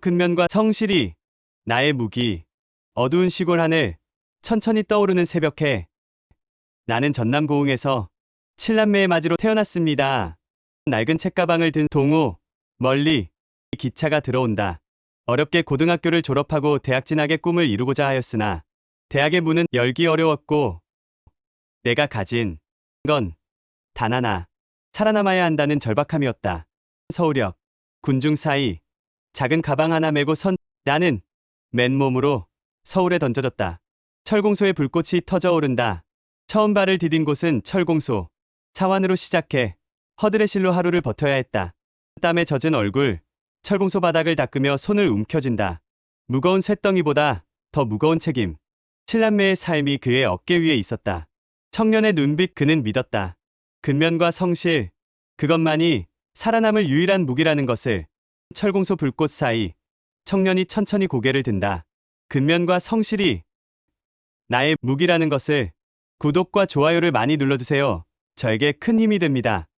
근면과 성실이 나의 무기. 어두운 시골 하늘 천천히 떠오르는 새벽해. 나는 전남 고흥에서 칠남매의 맞이로 태어났습니다. 낡은 책가방을 든 동우 멀리 기차가 들어온다. 어렵게 고등학교를 졸업하고 대학 진학의 꿈을 이루고자 하였으나 대학의 문은 열기 어려웠고 내가 가진 건 단 하나 살아남아야 한다는 절박함이었다. 서울역 군중 사이 작은 가방 하나 메고 선 나는 맨몸으로 서울에 던져졌다. 철공소의 불꽃이 터져 오른다. 처음 발을 디딘 곳은 철공소. 사완으로 시작해 허드레실로 하루를 버텨야 했다. 땀에 젖은 얼굴, 철공소 바닥을 닦으며 손을 움켜쥔다. 무거운 쇳덩이보다 더 무거운 책임. 칠남매의 삶이 그의 어깨 위에 있었다. 청년의 눈빛 그는 믿었다. 근면과 성실, 그것만이 살아남을 유일한 무기라는 것을 철공소 불꽃 사이 청년이 천천히 고개를 든다. 근면과 성실이 나의 무기라는 것을 구독과 좋아요를 많이 눌러주세요. 저에게 큰 힘이 됩니다.